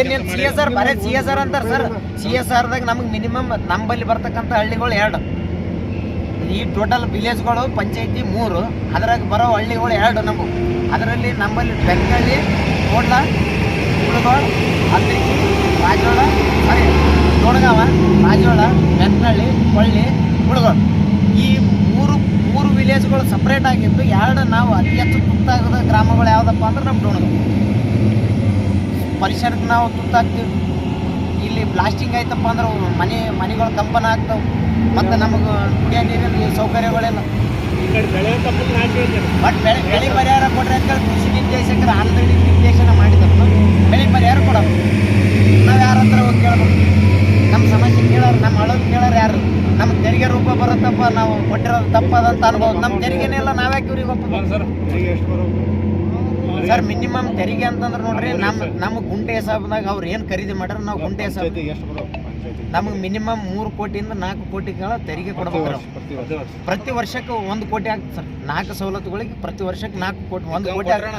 ಏನೇನ್ C S R ಬರೇ C S R ಅಂತಾರ ಸರ್ ಸಿ ಎಸ್ ಆರ್ದಾಗ ನಮಗೆ ಮಿನಿಮಮ್ ನಂಬಲ್ಲಿ ಬರ್ತಕ್ಕಂಥ ಹಳ್ಳಿಗಳು ಎರಡು. ಈ ಟೋಟಲ್ ವಿಲೇಜ್ಗಳು ಪಂಚಾಯತಿ ಮೂರು. ಅದ್ರಾಗ ಬರೋ ಹಳ್ಳಿಗಳು ಎರಡು ನಮ್ಮ ಅದರಲ್ಲಿ ನಮ್ಮಲ್ಲಿ ಬೆಂಗಳಿ ಕೋಡ್ಲ, ಕುಳಗೋಳ ಅದ್ರಿಕಿ ರಾಜೋಳ ಸಾರಿ ತೋಣಗಾವ ರಾಜೋಳ ಬೆಂಗಳಿ ಕೊಳ್ಳಿ ಕುಳಗೋಳ. ಈ ಮೂರು ಮೂರು ವಿಲೇಜ್ಗಳು ಸಪ್ರೇಟ್ ಆಗಿದ್ದು ಎರಡು ನಾವು ಅತಿ ಹೆಚ್ಚು ತುತ್ತಾಗದ ಗ್ರಾಮಗಳು ಯಾವುದಪ್ಪ ಅಂದ್ರೆ ನಮ್ಮ ಡೋಣಗಾವ ಪರಿಸರಕ್ಕೆ ನಾವು ತುತ್ತಾಗ್ತೀವಿ. ಇಲ್ಲಿ ಬ್ಲಾಸ್ಟಿಂಗ್ ಆಯ್ತಪ್ಪ ಅಂದ್ರೆ ಮನೆ ಮನೆಗಳು ಕಂಪನ ಆಗ್ತಾವೆ. ಮತ್ತು ನಮಗೆ ಕುಡಿಯೋ ನೀರಿನ ಸೌಕರ್ಯಗಳಿಲ್ಲ ಬಟ್ ಬೆಳೆ ಬೆಳೆ ಪರಿಹಾರ ಕೊಡ್ರಿ ಅಂತೇಳಿ ಕೃಷಿ ನಿರ್ದೇಶಕರು ಆಲ್ರೆಡಿ ನಿರ್ದೇಶನ ಮಾಡಿದ್ರು. ಬೆಳೆ ಪರಿಹಾರ ಕೊಡೋದು ನಾವು ಯಾರ ಹತ್ರ ಹೋಗಿ ಕೇಳ್ಬೇಕು? ನಮ್ಮ ಸಮಸ್ಯೆ ಕೇಳೋರು ನಮ್ಮ ಅಳೋದು ಕೇಳೋರು ಯಾರು? ನಮ್ಮ ತೆರಿಗೆ ರೂಪ ಬರುತ್ತಪ್ಪ ನಾವು ಕೊಟ್ಟಿರೋದು ತಪ್ಪದಂತ ಅನ್ಬೋದು. ನಮ್ಮ ತೆರಿಗೆನೇ ಇಲ್ಲ ನಾವ್ಯಾಕೆ ಇವ್ರಿಗೆ ಒಪ್ಪ ಸರ್. ಎಷ್ಟು ಬರೋದು ಸರ್ ಮಿನಿಮಮ್ ತೆರಿಗೆ ಅಂತಂದ್ರೆ ನೋಡ್ರಿ ನಮ್ಮ ನಮ್ಗೆ ಗುಂಟೆ ಹಿಸಾಬ್ದಾಗ ಅವ್ರು ಏನು ಖರೀದಿ ಮಾಡ್ಯಾರ ನಾವು ಗುಂಟೆ ಹಿಸಾಬ್ ನಮಗೆ ಮಿನಿಮಮ್ ಮೂರು ಕೋಟಿಯಿಂದ ನಾಲ್ಕು ಕೋಟಿಗಳ ತೆರಿಗೆ ಕೊಡ್ಬೇಕು ಪ್ರತಿ ವರ್ಷಕ್ಕೆ ಒಂದು ಕೋಟಿ ಆಗ್ತದೆ ಸರ್. ನಾಲ್ಕು ಸವಲತ್ತುಗಳಿಗೆ ಪ್ರತಿ ವರ್ಷಕ್ಕೆ ನಾಲ್ಕು ಕೋಟಿ ಒಂದು ಕೋಟಿ ಆಗೋಣ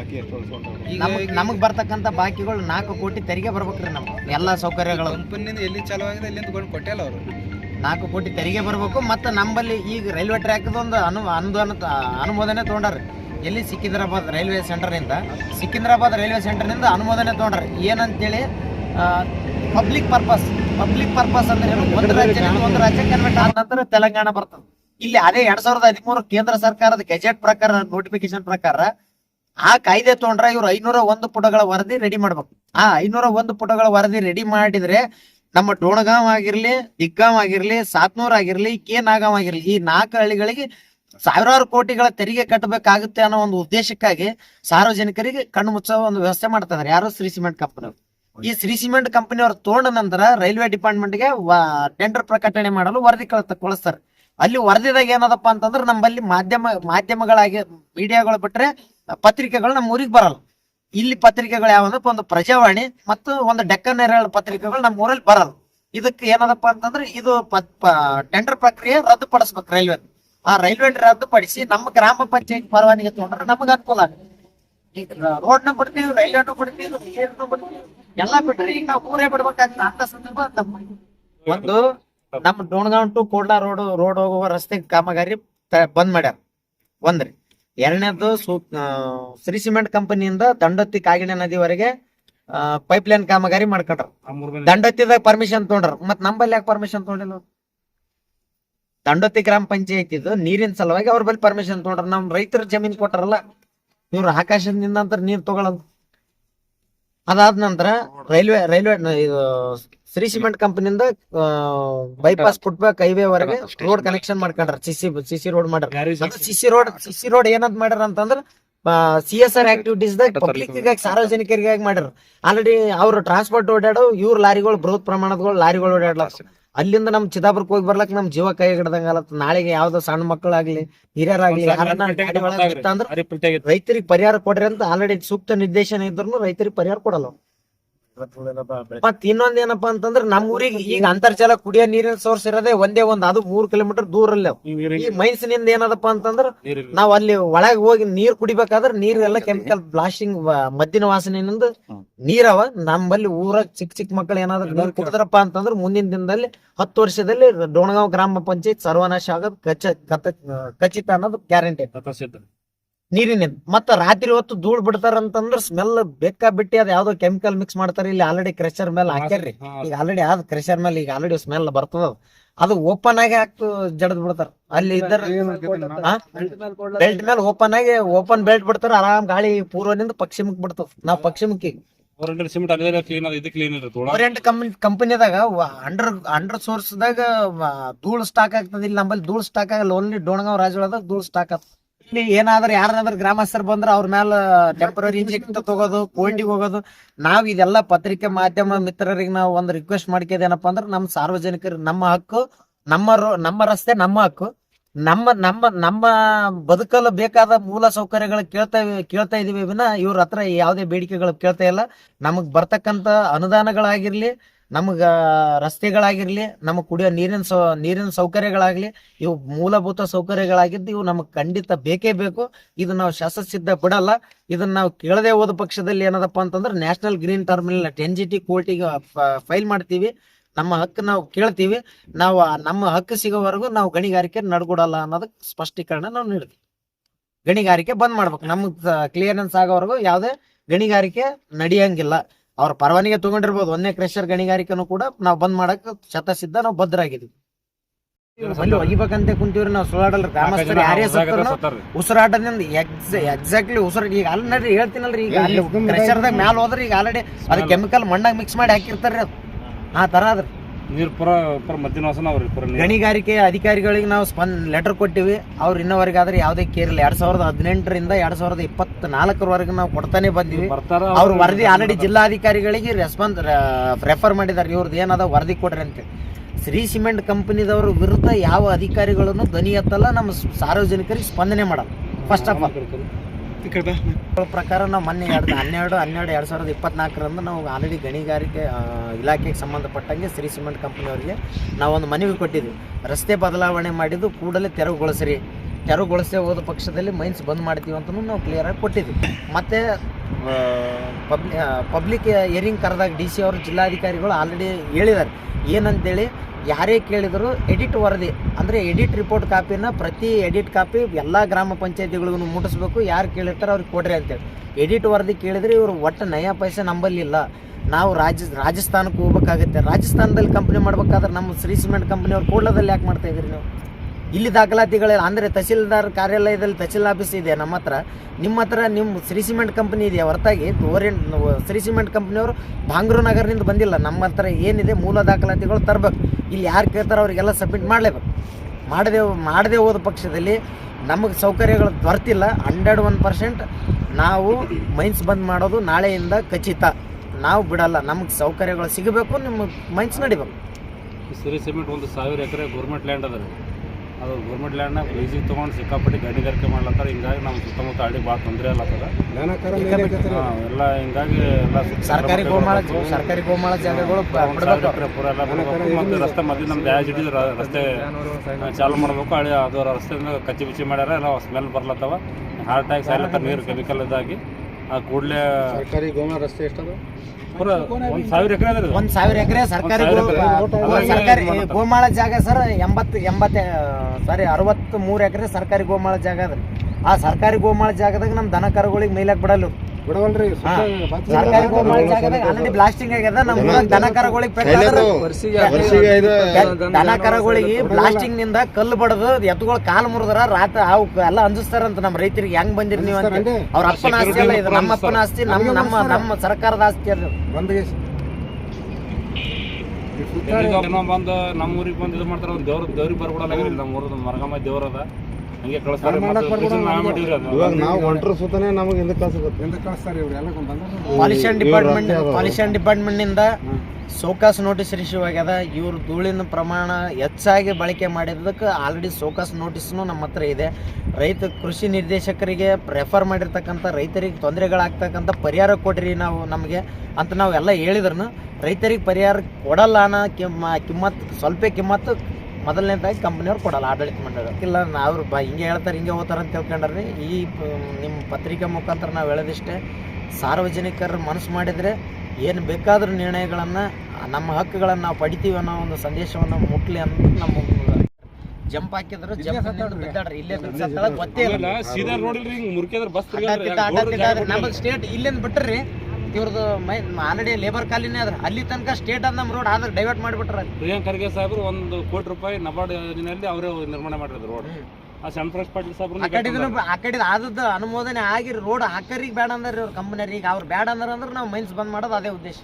ಬರಬೇಕು ಉಳಿಸ್ಕೊಂಡ್ರೆ ನಮಗೆ ನಮಗೆ ಬರ್ತಕ್ಕಂಥ ಬಾಕಿಗಳು ನಾಲ್ಕು ಕೋಟಿ ತೆರಿಗೆ ಬರ್ಬೇಕ್ರಿ ನಮ್ಗೆ. ಎಲ್ಲ ಸೌಕರ್ಯಗಳು. ಕಂಪನಿಯಿಂದ ಎಲ್ಲಿ ಚಾಲು ಆಗಿದೆ ಎಲ್ಲಿಂದ ಕೊಂಡು ಕೊಟ್ಟಿಲ್ಲ ಅವರು. ನಾಲ್ಕು ಕೋಟಿ ತೆರಿಗೆ ಬರಬೇಕು ಮತ್ತು ನಮ್ಮಲ್ಲಿ ಈಗ ರೈಲ್ವೆ ಟ್ರ್ಯಾಕ್ದೊಂದು ಅನು ಅನುದಾನ ಅನುಮೋದನೆ ತೊಗೊಂಡಾರೆ ಎಲ್ಲಿ ಸಿಕಿಂದ್ರಾಬಾದ್ ರೈಲ್ವೆ ಸೆಂಟರ್ನಿಂದ ಸಿಕಿಂದ್ರಾಬಾದ್ ರೈಲ್ವೆ ಸೆಂಟರ್ನಿಂದ ಅನುಮೋದನೆ ತೊಗೊಂಡ್ರೆ ಏನಂತೇಳಿ ಪಬ್ಲಿಕ್ ಪರ್ಪಸ್ ಪಬ್ಲಿಕ್ ಪರ್ಪಸ್ ಅಂದ್ರೆ? ಒಂದು ರಾಜ್ಯದಿಂದ ಒಂದು ರಾಜ್ಯಕ್ಕೆ ಕನ್ವರ್ಟ್ ಆದ ನಂತರ ತೆಲಂಗಾಣ ಬರ್ತದೆ ಇಲ್ಲಿ ಅದೇ ಎರಡ್ ಸಾವಿರದ ಹದಿಮೂರು ಕೇಂದ್ರ ಸರ್ಕಾರದ ಗೆಜೆಟ್ ಪ್ರಕಾರ ನೋಟಿಫಿಕೇಶನ್ ಪ್ರಕಾರ ಆ ಕಾಯ್ದೆ ತೊಗೊಂಡ್ರೆ ಇವ್ರು ಐನೂರ ಒಂದು ಪುಟಗಳ ವರದಿ ರೆಡಿ ಮಾಡ್ಬೇಕು ಆ ಐನೂರ ಒಂದು ಪುಟಗಳ ವರದಿ ರೆಡಿ ಮಾಡಿದ್ರೆ ನಮ್ಮ ಡೋಣಗಾಂವ್ ಆಗಿರ್ಲಿ ದಿಗ್ಗಾಂವ್ ಆಗಿರ್ಲಿ ಸಾತ್ನೂರ್ ಆಗಿರ್ಲಿ ಕೆ ನಾಗಾಂವ್ ಆಗಿರ್ಲಿ ಈ ನಾಲ್ಕು ಹಳ್ಳಿಗಳಿಗೆ ಸಾವಿರಾರು ಕೋಟಿಗಳ ತೆರಿಗೆ ಕಟ್ಟಬೇಕಾಗುತ್ತೆ ಅನ್ನೋ ಒಂದು ಉದ್ದೇಶಕ್ಕಾಗಿ ಸಾರ್ವಜನಿಕರಿಗೆ ಕಣ್ಣು ಮುಚ್ಚೋ ಒಂದು ವ್ಯವಸ್ಥೆ ಮಾಡ್ತಾ ಇದಾರೆ. ಯಾರು? ಶ್ರೀ ಸಿಮೆಂಟ್ ಕಂಪನಿ ಈ ಶ್ರೀ ಸಿಮೆಂಟ್ ಕಂಪನಿ ತೋಂಡ ನಂತರ ರೈಲ್ವೆ ಡಿಪಾರ್ಟ್ಮೆಂಟ್ಗೆ ಟೆಂಡರ್ ಪ್ರಕಟಣೆ ಮಾಡಲು ವರದಿ ಕಳಿಸ್ತಾರೆ. ಅಲ್ಲಿ ವರದಿದಾಗ ಏನದಪ್ಪ ಅಂತಂದ್ರೆ ನಮ್ಮಲ್ಲಿ ಮಾಧ್ಯಮ ಮಾಧ್ಯಮಗಳಾಗಿ ಮೀಡಿಯಾಗಳು ಬಿಟ್ರೆ ಪತ್ರಿಕೆಗಳು ನಮ್ಮ ಊರಿಗೆ ಬರಲ್ಲ. ಇಲ್ಲಿ ಪತ್ರಿಕೆಗಳು ಯಾವಂದ್ರೆ ಒಂದು ಪ್ರಜಾವಾಣಿ ಮತ್ತು ಒಂದು ಡೆಕ್ಕನ್ ನೆರಳ ಪತ್ರಿಕೆಗಳು ನಮ್ಮ ಊರಲ್ಲಿ ಬರಲ್ಲ. ಇದಕ್ಕೆ ಏನದಪ್ಪ ಅಂತಂದ್ರೆ ಇದು ಟೆಂಡರ್ ಪ್ರಕ್ರಿಯೆ ರದ್ದುಪಡಿಸ್ಬೇಕು ರೈಲ್ವೆ. ಆ ರೈಲ್ವೆ ರದ್ದುಪಡಿಸಿ ನಮ್ಮ ಗ್ರಾಮ ಪಂಚಾಯತ್ ಪರವಾನಿಗೆ ತಗೊಂಡ್ರೆ ನಮಗೆ ಅನುಕೂಲ ಆಗುತ್ತೆ. ಈಗ ರೋಡ್ನ ಬಿಡ್ತೀವಿ ರೈಲ್ವೆ ಬಿಡ್ತೀವಿ ನೀರ್ನೂ ಬಿಡ್ತೀವಿ ಎಲ್ಲ ಬಿಟ್ರೆ ಈಗ ನಾವು ಊರೇ ಬಿಡ್ಬೇಕಾಗ್ತದೆ. ಅಂತ ಸಂದರ್ಭ ನಮ್ಮ- ಒಂದು ನಮ್ಮ Donagaon to Kodla road road ಹೋಗುವ ರಸ್ತೆ ಕಾಮಗಾರಿ ಬಂದ್ ಮಾಡ್ಯಾರ. ಒಂದ್ರಿ. ಎರಡನೇದು ಶ್ರೀ ಸಿಮೆಂಟ್ ಕಂಪನಿಯಿಂದ ದಂಡತ್ತಿ ಕಾಗಿಣೆ ನದಿವರೆಗೆ ಪೈಪ್ ಲೈನ್ ಕಾಮಗಾರಿ ಮಾಡ್ಕೊಂಡ್ರ. ದಂಡತ್ತಿದಾಗ ಪರ್ಮಿಷನ್ ತೊಗೊಂಡ್ರ. ಮತ್ ನಂಬಲ್ಲಿ ಯಾಕೆ ಪರ್ಮಿಷನ್ ತೊಗೊಂಡಿಲ್ಲ? ದಂಡೋತಿ ಗ್ರಾಮ ಪಂಚಾಯತ್ ಇದು. ನೀರಿನ ಸಲುವಾಗಿ ಅವ್ರ ಬಳಿ ಪರ್ಮಿಷನ್ ತೊಗೊಂಡ್ರ. ನಮ್ ರೈತರ ಜಮೀನ್ ಕೊಟ್ಟರಲ್ಲ ಇವ್ರ ಆಕಾಶದಿಂದ ಅಂತ ನೀರ್ ತಗೊಳದು. ಅದಾದ ನಂತರ ರೈಲ್ವೆ ರೈಲ್ವೆ ಇದು ಶ್ರೀ ಸಿಮೆಂಟ್ ಕಂಪನಿಯಿಂದ ಬೈಪಾಸ್ ಫುಟ್ಬ್ಯಾಕ್ ಹೈವೇ ವರೆಗೆ ರೋಡ್ ಕನೆಕ್ಷನ್ ಮಾಡ್ಕೊಂಡ್ರ. ಸಿಸಿ ಸಿಸಿ ರೋಡ್ ಮಾಡ್ರ ಸಿಸಿ ರೋಡ್ ಸಿಸಿ ರೋಡ್ ಏನಂತ ಮಾಡ್ಯಾರ ಅಂತಂದ್ರ C S R activities public ಸಾರ್ವಜನಿಕರಿಗಾಗಿ ಮಾಡ್ಯಾರ. ಆಲ್ರೆಡಿ ಅವ್ರು ಟ್ರಾನ್ಸ್ಪೋರ್ಟ್ ಓಡಾಡೋ ಇವ್ರ ಲಾರಿಗಳು ಬೃಹತ್ ಪ್ರಮಾಣದ ಲಾರಿಗಳು ಓಡಾಡ್ಲಾಕ ಅಲ್ಲಿಂದ ನಮ್ ಚಿದಾಪುರಕ್ಕೆ ಹೋಗಿ ಬರ್ಲಕ್ ನಮ್ ಜೀವ ಕೈ ಹಿಡ್ದಂಗ ನಾಳೆಗೆ ಯಾವ್ದೋ ಸಣ್ಣ ಮಕ್ಕಳಾಗ್ಲಿ ಹಿರಿಯರಾಗ್ಲಿ. ರೈತರಿಗೆ ಪರಿಹಾರ ಕೊಡ್ರಿ ಅಂತ ಆಲ್ರೆಡಿ ಸೂಕ್ತ ನಿರ್ದೇಶನ ಇದ್ರು ರೈತರಿಗೆ ಪರಿಹಾರ ಕೊಡಲ್ಲ. ಮತ್ ಇನ್ನೊಂದ್ ಏನಪ್ಪಾ ಅಂತಂದ್ರ ನಮ್ ಊರಿಗೆ ಈಗ ಅಂತರ್ಜಲ ಕುಡಿಯೋ ನೀರಿನ ಸೋರ್ಸ್ ಇರೋದೇ ಒಂದೇ ಒಂದ್ ಅದು ಮೂರ್ ಕಿಲೋಮೀಟರ್ ದೂರ ಅಲ್ಲೇ. ಈ ಮೈಸಿನಿಂದ ಮೈನ್ಸ್ನಿಂದ ಏನದಪ್ಪ ಅಂತಂದ್ರ. ನಾವ್ ಅಲ್ಲಿ ಒಳಗ್ ಹೋಗಿ ನೀರ್ ಕುಡಿಬೇಕಾದ್ರ ನೀರ್ ಎಲ್ಲ ಕೆಮಿಕಲ್ ಬ್ಲಾಸ್ಟಿಂಗ್ ಮದ್ದಿನ ವಾಸನೆಯಿಂದ ನೀರವ ನಮ್ಮಲ್ಲಿ ಊರಾಗ ಚಿಕ್ಕ ಚಿಕ್ಕ ಮಕ್ಕಳು ಏನಾದ್ರು ನೀರ್ ಕುಡಿದ್ರಪ್ಪ ಅಂತಂದ್ರ ಮುಂದಿನ ದಿನದಲ್ಲಿ ಹತ್ತು ವರ್ಷದಲ್ಲಿ ಡೋಣಗಾಂವ್ ಗ್ರಾಮ ಪಂಚಾಯತ್ ಸರ್ವನಾಶ ಆಗೋದು ಖಚಿತ ಅನ್ನೋದು ಗ್ಯಾರಂಟಿ ತಥಾಸ್ತಿತ್. ನೀರಿನ ಮತ್ತ ರಾತ್ರಿ ಹೊತ್ತು ಧೂಳ್ ಬಿಡ್ತಾರ ಅಂತಂದ್ರ ಸ್ಮೆಲ್ ಬೇಕಾ ಬಿಟ್ಟಿ ಅದ್ ಯಾವ್ದೋ ಕೆಮಿಕಲ್ ಮಿಕ್ಸ್ ಮಾಡ್ತಾರ. ಇಲ್ಲಿ ಆಲ್ರೆಡಿ ಕ್ರೆಷರ್ ಮೇಲೆ ಹಾಕ್ಯಾರ್ರಿ. ಈಗ ಆಲ್ರೆಡಿ ಆದ ಕ್ರೆಷರ್ ಮೇಲೆ ಈಗ ಆಲ್ರೆಡಿ ಸ್ಮೆಲ್ ಬರ್ತದ ಅದು. ಓಪನ್ ಆಗಿ ಹಾಕ್ತು ಜಡದ್ ಬಿಡ್ತಾರ. ಅಲ್ಲಿ ಇದ್ದರ ಬೆಲ್ಟ್ ಮೇಲೆ ಓಪನ್ ಆಗಿ ಓಪನ್ ಬೆಲ್ಟ್ ಬಿಡ್ತಾರ ಆರಾಮ್ ಗಾಳಿ ಪೂರ್ವನಿಂದ ಪಶ್ಚಿಮಕ್ ಬಿಡ್ತದ. ನಾವ್ ಪಶ್ಚಿಮಕ್ಕೆ ಮುಖಿ. ಓರಿಯಂಟ್ ಕಂಪನಿ ಕಂಪನಿದಾಗ ಅಂಡರ್ ಅಂಡರ್ ಸೋರ್ಸ್ ದಾಗ ಧೂಳ್ ಸ್ಟಾಕ್ ಆಗ್ತದ. ಇಲ್ಲಿ ನಮ್ಮಲ್ಲಿ ಧೂಳ್ ಸ್ಟಾಕ್ ಆಗಲ್ಲ. ಓನ್ಲಿ ಡೋಣಗಾವ್ ರಾಜ ಧೂಳ್ ಸ್ಟಾಕ್ ಆಗ್ತದ. ಇಲ್ಲಿ ಏನಾದ್ರೂ ಯಾರನ್ನಾದ್ರೂ ಗ್ರಾಮಸ್ಥರು ಬಂದ್ರ ಅವ್ರ ಮೇಲೆ ಟೆಂಪರರಿ ಇಂಜೆಕ್ಟ್ ತಗೋದು ಕೋರ್ಟಿಗೆ ಹೋಗೋದು. ನಾವ್ ಇದೆಲ್ಲ ಪತ್ರಿಕೆ ಮಾಧ್ಯಮ ಮಿತ್ರರಿಗೆ ನಾವು ಒಂದು ರಿಕ್ವೆಸ್ಟ್ ಮಾಡ್ಕೋದೇನಪ್ಪ ಅಂದ್ರೆ ನಮ್ಮ ಸಾರ್ವಜನಿಕರು, ನಮ್ಮ ಹಕ್ಕು, ನಮ್ಮ ನಮ್ಮ ರಸ್ತೆ, ನಮ್ಮ ಹಕ್ಕು. ನಮ್ಮ ನಮ್ಮ ನಮ್ಮ ಬದುಕಲು ಬೇಕಾದ ಮೂಲ ಸೌಕರ್ಯಗಳು ಕೇಳ್ತಾ ಕೇಳ್ತಾ ಇದೀವಿ ವಿನ ಇವ್ರ ಹತ್ರ ಯಾವುದೇ ಬೇಡಿಕೆಗಳು ಕೇಳ್ತಾ ಇಲ್ಲ. ನಮಗ್ ಬರ್ತಕ್ಕಂತ ಅನುದಾನಗಳಾಗಿರ್ಲಿ ನಮಗೆ ರಸ್ತೆಗಳಾಗಿರ್ಲಿ, ನಮಗ್ ಕುಡಿಯೋ ನೀರಿನ ಸೌ, ನೀರಿನ ಸೌಕರ್ಯಗಳಾಗ್ಲಿ, ಇವು ಮೂಲಭೂತ ಸೌಕರ್ಯಗಳಾಗಿದ್ದು ಇವು ನಮಗ್ ಖಂಡಿತ ಬೇಕೇ ಬೇಕು. ಇದು ನಾವು ಶಾಸಸಿದ್ಧ ಬಿಡಲ್ಲ ಇದನ್ನ ನಾವು ಕೇಳದೆ ಹೋದ ಪಕ್ಷದಲ್ಲಿ ಏನದಪ್ಪ ಅಂತಂದ್ರೆ national green terminal N G T ಕೋರ್ಟಿಗೆ ಫೈಲ್ ಮಾಡ್ತೀವಿ. ನಮ್ಮ ಹಕ್ಕು ನಾವು ಕೇಳ್ತೀವಿ. ನಾವು ನಮ್ಮ ಹಕ್ಕು ಸಿಗೋವರೆಗೂ ನಾವು ಗಣಿಗಾರಿಕೆ ನಡ್ಕೊಡಲ್ಲ ಅನ್ನೋದಕ್ಕೆ ಸ್ಪಷ್ಟೀಕರಣ ನಾವು ನೀಡ್ತೀವಿ. ಗಣಿಗಾರಿಕೆ ಬಂದ್ ಮಾಡ್ಬೇಕು. ನಮ್ಗೆ ಕ್ಲಿಯರೆನ್ಸ್ ಆಗೋವರೆಗೂ ಯಾವುದೇ ಗಣಿಗಾರಿಕೆ ನಡೆಯಂಗಿಲ್ಲ. ಅವ್ರ ಪರವಾನಿಗೆ ತಗೊಂಡಿರ್ಬೋದು. ಒಂದೇ ಕ್ರೆಷರ್ ಗಣಿಗಾರಿಕೆನೂ ಕೂಡ ನಾವು ಬಂದ್ ಮಾಡಕ್ ಶತಸಿದ್ಧ ನಾವು ಬದ್ಧರಾಗಿದ್ದೀವಿ ಅಲ್ಲಿ ಒಗಿಬೇಕಂತ ಕುಂತೀವ್ರಿ ನಾವು ಸುಳಾಡಲ್ರಿ ಗ್ರಾಮಸ್ಥರು ಯಾರೇ ಸತ್ತರು ಉಸಿರಾಟದಿಂದ ಎಕ್ಸ್ ಎಕ್ಸಾಕ್ಟ್ಲಿ ಉಸಿರ ಈಗ ಅಲ್ಲಿ ನಡ್ರಿ ಹೇಳ್ತೀನಲ್ರಿ ಈಗ ಅಲ್ಲಿ ಕ್ರೆಷರ್ದಾಗ ಮ್ಯಾಲ ಹೋದ್ರಿ ಈಗ ಆಲ್ರೆಡಿ ಅದು ಕೆಮಿಕಲ್ ಮಣ್ಣಾಗ ಮಿಕ್ಸ್ ಮಾಡಿ ಹಾಕಿರ್ತಾರ್ರಿ ಅದು. ಆ ತರ ಅದ್ರಿ ನೀರ್ ಪೂರ ಪೂರ ಮಧ್ಯಾಹ್ನ ವಾಸನ ಅವ್ರಿ ಪೂರ ನೀರ್. ಗಣಿಗಾರಿಕೆ ಅಧಿಕಾರಿಗಳಿಗೆ ನಾವು ಸ್ಪಂದ ಲೆಟರ್ ಕೊಟ್ಟಿವಿ. ಅವ್ರು ಇನ್ನವರೆಗೆ ಆದ್ರೆ ಯಾವುದೇ ಕೇರಿಲ್ಲ. ಇಲ್ಲ ಎರಡ್ ಸಾವಿರದ ಹದಿನೆಂಟರಿಂದ ಎರಡ್ ಸಾವಿರದ ಇಪ್ಪತ್ನಾಲ್ಕರವರೆಗೆ ನಾವು ಕೊಡ್ತಾನೆ ಬಂದಿವಿ. ಬರ್ತಾರ ಅವ್ರ ವರದಿ ಆಲ್ರೆಡಿ ಜಿಲ್ಲಾಧಿಕಾರಿಗಳಿಗೆ ರೆಸ್ಪಾನ್ಸ್ ರೆಫರ್ ಮಾಡಿದ್ದಾರೆ ಇವ್ರದ್ದು ಏನದ ವರದಿ ಕೊಡ್ರಿ ಅಂತ ಶ್ರೀ ಸಿಮೆಂಟ್ ಕಂಪನಿದವ್ರ ವಿರುದ್ಧ ಯಾವ ಅಧಿಕಾರಿಗಳನ್ನು ಧ್ವನಿ ಎತ್ತಲ್ಲ ನಮ್ಮ ಸಾರ್ವಜನಿಕರಿಗೆ ಸ್ಪಂದನೆ ಮಾಡಲ್ಲ. ಫಸ್ಟ್ ಆಫ್ ಆಲ್ ಅವ್ರ ಪ್ರಕಾರ ನಾವು ಮೊನ್ನೆ ಎರಡು, ಹನ್ನೆರಡು ಹನ್ನೆರಡು, ಎರಡು ಸಾವಿರದ ಇಪ್ಪತ್ನಾಲ್ಕರಂದು ನಾವು ಆಲ್ರೆಡಿ ಗಣಿಗಾರಿಕೆ ಇಲಾಖೆಗೆ ಸಂಬಂಧಪಟ್ಟಂಗೆ ಶ್ರೀ ಸಿಮೆಂಟ್ ಕಂಪ್ನಿಯವರಿಗೆ ನಾವೊಂದು ಮನವಿ ಕೊಟ್ಟಿದ್ವಿ. ರಸ್ತೆ ಬದಲಾವಣೆ ಮಾಡಿದ್ದು ಕೂಡಲೇ ತೆರವುಗೊಳಿಸ್ರಿ. ತೆರವುಗೊಳಿಸದೆ ಹೋದ ಪಕ್ಷದಲ್ಲಿ ಮೈನ್ಸ್ ಬಂದ್ ಮಾಡ್ತೀವಿ ಅಂತಲೂ ನಾವು ಕ್ಲಿಯರಾಗಿ ಕೊಟ್ಟಿದ್ವಿ. ಮತ್ತು ಪಬ್ಲಿ ಪಬ್ಲಿಕ್ ಹಿಯರಿಂಗ್ ಕರೆದಾಗ ಡಿ ಸಿ ಅವರು ಜಿಲ್ಲಾಧಿಕಾರಿಗಳು ಆಲ್ರೆಡಿ ಹೇಳಿದ್ದಾರೆ ಏನಂತೇಳಿ ಯಾರೇ ಕೇಳಿದ್ರು ಎಡಿಟ್ ವರದಿ, ಅಂದರೆ ಎಡಿಟ್ ರಿಪೋರ್ಟ್ ಕಾಪಿನ ಪ್ರತಿ ಎಡಿಟ್ ಕಾಪಿ ಎಲ್ಲ ಗ್ರಾಮ ಪಂಚಾಯತಿಗಳಿಗೂ ಮುಟ್ಟಿಸ್ಬೇಕು. ಯಾರು ಕೇಳಿರ್ತಾರೆ ಅವ್ರಿಗೆ ಕೊಡ್ರಿ ಅಂತೇಳಿ. ಎಡಿಟ್ ವರದಿ ಕೇಳಿದ್ರೆ ಇವರು ಒಟ್ಟು ನಯ ಪೈಸೆ ನಂಬಲ್ಲಿಲ್ಲ. ನಾವು ರಾಜ, ರಾಜಸ್ಥಾನಕ್ಕೆ ಹೋಗ್ಬೇಕಾಗತ್ತೆ. ರಾಜಸ್ಥಾನದಲ್ಲಿ ಕಂಪ್ನಿ ಮಾಡ್ಬೇಕಾದ್ರೆ ನಮ್ಮ ಶ್ರೀ ಸಿಮೆಂಟ್ ಕಂಪ್ನಿಯವ್ರು ಕೂಡಲದಲ್ಲಿ ಯಾಕೆ ಮಾಡ್ತಾ ನೀವು? ಇಲ್ಲಿ ದಾಖಲಾತಿಗಳ ಅಂದರೆ ತಹಸೀಲ್ದಾರ್ ಕಾರ್ಯಾಲಯದಲ್ಲಿ ತಹಸೀಲ್ ಆಫೀಸ್ ಇದೆ ನಮ್ಮ ಹತ್ರ. ನಿಮ್ಮ ಹತ್ರ ನಿಮ್ಮ ಶ್ರೀ ಸಿಮೆಂಟ್ ಕಂಪ್ನಿ ಇದೆಯಾ? ಹೊರತಾಗಿ ಓರಿಯಂಟ್ ಶ್ರೀ ಸಿಮೆಂಟ್ ಕಂಪ್ನಿಯವರು ಭಾಂಗ್ರು ನಗರದಿಂದ ಬಂದಿಲ್ಲ. ನಮ್ಮ ಹತ್ರ ಏನಿದೆ ಮೂಲ ದಾಖಲಾತಿಗಳು ತರಬೇಕು. ಇಲ್ಲಿ ಯಾರು ಕೇಳ್ತಾರೋ ಅವರಿಗೆಲ್ಲ ಸಬ್ಮಿಟ್ ಮಾಡಲೇಬೇಕು. ಮಾಡದೆ ಮಾಡದೆ ಹೋದ ಪಕ್ಷದಲ್ಲಿ ನಮಗೆ ಸೌಕರ್ಯಗಳು ದೊರೆತಿಲ್ಲ ಹಂಡ್ರೆಡ್ ಒನ್ ಪರ್ಸೆಂಟ್ ನಾವು ಮೈನ್ಸ್ ಬಂದ್ ಮಾಡೋದು ನಾಳೆಯಿಂದ ಖಚಿತ. ನಾವು ಬಿಡಲ್ಲ. ನಮಗೆ ಸೌಕರ್ಯಗಳು ಸಿಗಬೇಕು ನಿಮ್ಮ ಮೈನ್ಸ್ ನಡಿಬೇಕು. ಸಿರಿ ಸಿಮೆಂಟ್ ಒಂದು ಸಾವಿರ ಎಕರೆ ಗೌರ್ಮೆಂಟ್ ಲ್ಯಾಂಡ್ ಅದ. ಅದು ಗೌರ್ಮೆಂಟ್ ಲ್ಯಾಂಡ್ನ ಲೀಸಿಗೆ ತೊಗೊಂಡು ಸಿಕ್ಕಾಪಟ್ಟಿ ಗಣಿಗಾರಿಕೆ ಮಾಡ್ಲತ್ತಾರ. ಹಿಂಗಾಗಿ ನಮ್ಮ ಸುತ್ತಮುತ್ತ ಹಳ್ಳಿ ಭಾಳ ತೊಂದರೆ ಆಗ್ಲತ್ತದ. ಹಾ, ಎಲ್ಲ ಹಿಂಗಾಗಿ ಎಲ್ಲ ಸುತ್ತ ಸರ್ಕಾರಿ ಗೋಮಾಳ ಸರ್ಕಾರಿ ಗೋಮಾಳ ಜಾಗಗಳು ಬ- ಒಂದ್ ಸಾವಿರ ಬಿಡ್ಬೇಕು ಎಕರೆ ಪೂರ ಎಲ್ಲ ಬಿಡ್ಬೇಕು ಮತ್ತೆ ರಸ್ತೆ ಮಧ್ಯ ನಮ್ದು ಯಾವ ಹಿಡಿದು ರ- ರಸ್ತೆ ಆ, ಚಾಲು ಮಾಡ್ಬೇಕು. ಹಳ್ಳಿ ಅದು ರಸ್ತೆಯಿಂದ ಕಚ್ಚಿ ಬಿಚ್ಚಿ ಮಾಡ್ಯಾರ. ಎಲ್ಲ ಸ್ಮೆಲ್ ಬರ್ಲತ್ತವ. ಹಾರ್ಟ್ ಅಟ್ಯಾಕ್ ಸಾಯ್ಲತ್ತಾರ ನೀರು ಕೆಮಿಕಲ್ ಇದಾಗಿ. ಆ ಕೂಡಲೇ ಸರ್ಕಾರಿ ಗೋಮಾಳ ರಸ್ತೆ ಎಷ್ಟದು? ಒಂದು ಸಾವಿರ ಎಕರೆ ಸರ್ಕಾರಿ ಸರ್ಕಾರಿ ಗೋಮಾಳ ಜಾಗ ಸರ್ ಎಂಬತ್ತು ಎಂಬತ್ತ ಸಾರಿ ಅರವತ್ತ್ ಮೂರ್ ಎಕರೆ ಸರ್ಕಾರಿ ಗೋಮಾಳ ಜಾಗ ಅದ. ಆ ಸರ್ಕಾರಿ ಗೋಮಾಳ ಜಾಗದಾಗ ನಮ್ ದನ ಕರುಗಳಿಗೆ ಮೇಲಕ್ ಬಿಡಲ್ಲ. ಆಲ್ರೆಡಿ ಬ್ಲಾಸ್ಟಿಂಗ್ ಆಗ್ಯದ. ನಮ್ಮ ದನ ದನ ಬ್ಲಾಸ್ಟಿಂಗ್ನಿಂದ ಕಲ್ಲು ಬಡದು ಎತ್ತುಗಳು ಕಾಲು ಮುರಿದ್ರ ರಾತ್ರಿ ಅವು ಎಲ್ಲ ಅಂಜಿಸ್ತಾರಂತ ನಮ್ಮ ರೈತರಿಗೆ ಹೆಂಗ್ ಬಂದಿರಿ ನೀವು ಅಂತ ಅವ್ರ ಅಪ್ಪನ ಆಸ್ತಿ ಅಲ್ಲ ಇದು ನಮ್ಮ ಅಪ್ಪನ ಆಸ್ತಿ ನಮ್ಮ ನಮ್ಮ ನಮ್ಮ ಸರ್ಕಾರದ ಆಸ್ತಿ ಅದು. ಬಂದು ನಮ್ಮ ಊರಿಗೆ ಬಂದು ಇದು ಮಾಡ್ತಾರೆ ದೇವ್ರ ದೇವ್ರಿಗೆ ಬರ್ಬಿಡಲ್ಲ ನಮ್ಮ ಊರದ ಮರಗಮ್ಮ ದೇವ್ರದ ಅದ. ಹಂಗೆ ಕಳಿಸ್ತಾರೆ ಮತ್ತೆ prison ನಾವೇ ಮಾಡಿವ್ರಿ ಅದು ಇವಾಗ ನಾವು ಹೊಂಟ್ರ ಸುತ್ತನೇ ನಮಗೆ ಹಿಂದೆ ಕಳ್ಸಬೇಕು ಹಿಂದೆ ಕಳಿಸ್ತಾರೆ ಇವ್ರು ಎಲ್ಲ ಪಾಲಿಷನ್ ಡಿಪಾರ್ಟ್ಮೆಂಟ್ ಪಾಲಿಷನ್ ಡಿಪಾರ್ಟ್ಮೆಂಟ್ನಿಂದ ಸೋಕಾಸ್ ನೋಟಿಸ್ ರಿಸೀವ್ ಆಗ್ಯದ. ಇವ್ರ ಧೂಳಿನ ಪ್ರಮಾಣ ಹೆಚ್ಚಾಗಿ ಬಳಕೆ ಮಾಡಿದ್ದಕ್ಕೆ ಆಲ್ರೆಡಿ ಸೋಕಾಸ್ ನೋಟಿಸ್ನು ನಮ್ಮ ಹತ್ರ ಇದೆ. ರೈತ ಕೃಷಿ ನಿರ್ದೇಶಕರಿಗೆ ರೆಫರ್ ಮಾಡಿರ್ತಕ್ಕಂಥ ರೈತರಿಗೆ ತೊಂದರೆಗಳಾಗ್ತಕ್ಕಂಥ ಪರಿಹಾರ ಕೊಡ್ರಿ ನಾವು ನಮಗೆ ಅಂತ ನಾವು ಎಲ್ಲ ಹೇಳಿದ್ರು ರೈತರಿಗೆ ಪರಿಹಾರ ಕೊಡಲ್ಲ ಅನ್ನೋ ಕಿಮ್ಮ ಕಿಮ್ಮತ್ ಸ್ವಲ್ಪ ಕಿಮ್ಮತ್ತು ಮೊದಲನೇದಾಗಿ ಕಂಪ್ನಿಯವ್ರು ಕೊಡಲ್ಲ ಆಡಳಿತ ಮಂಡಳಿ. ಇಲ್ಲ ಅವ್ರು ಬ ಹಿಂಗೆ ಹೇಳ್ತಾರೆ ಹಿಂಗೆ ಓದ್ತಾರೆ ಅಂತ ತಿಳ್ಕೊಂಡ್ರಿ ಈ ನಿಮ್ಮ ಪತ್ರಿಕೆ ಮುಖಾಂತರ ನಾವು ಹೇಳೋದಿಷ್ಟೇ. ಸಾರ್ವಜನಿಕರ ಮನಸ್ಸು ಮಾಡಿದರೆ ಏನು ಬೇಕಾದರೂ ನಿರ್ಣಯಗಳನ್ನು ನಮ್ಮ ಹಕ್ಕುಗಳನ್ನು ನಾವು ಪಡಿತೀವಿ ಅನ್ನೋ ಒಂದು ಸಂದೇಶವನ್ನು ಮುಟ್ಲಿ ಅಂತ ನಮ್ಮ ಜಂಪ್ ಹಾಕಿದ್ರು ಜಂಪ್ ಬಿದ್ದಾಡ್ರಿ. ಇಲ್ಲೇ ಗೊತ್ತೇ ಇಲ್ಲ. ಸೀದಾ ನೋಡಿಲ್ರಿ ಹಿಂಗ್ ಮುರ್ಕಿದ್ರ ಬಸ್ ಸ್ಟೇಟ್ ಇಲ್ಲಿಂದ ಬಿಟ್ರಿ. ಇವ್ರದ್ದು ಮೈ ಆಲ್ರೆಡಿ ಲೇಬರ್ ಕಾಲಿನೇ ಅದ್ರ ಅಲ್ಲಿ ತನಕ ಸ್ಟೇಟ್ ಅದ್ ನಮ್ಮ ರೋಡ್ ಆದ್ರೆ ಡೈವರ್ಟ್ ಮಾಡಿಬಿಟ್ರ ಪ್ರಿಯಾಂಕ್ ಖರ್ಗೆ ಸಾಹೇಬ್ರು ಒಂದು ಕೋಟಿ ರೂಪಾಯಿ ನಬಾರ್ಡ್ ಯೋಜನೆಯಲ್ಲಿ ಅವರೇ ನಿರ್ಮಾಣ ಮಾಡಿದ್ರು ರೋಡ್ ಆ ಸಣ್ಣ ಪಾಟೀಲ್ ಆ ಕಡೆದು ಸಾಹೇಬ್ರು ಆ ಕಡೆ ಆದದ್ದು ಅನುಮೋದನೆ ಆಗಿ ರೋಡ್ ಹಾಕರಿಗೆ ಬೇಡ ಅಂದ್ರೆ ಅವ್ರ ಕಂಪನಿಯರಿಗೆ ಅವ್ರು ಬೇಡ ಅಂದ್ರೆ ಅಂದ್ರೆ ನಾವು ಮೈನ್ಸ್ ಬಂದ್ ಮಾಡೋದು ಅದೇ ಉದ್ದೇಶ.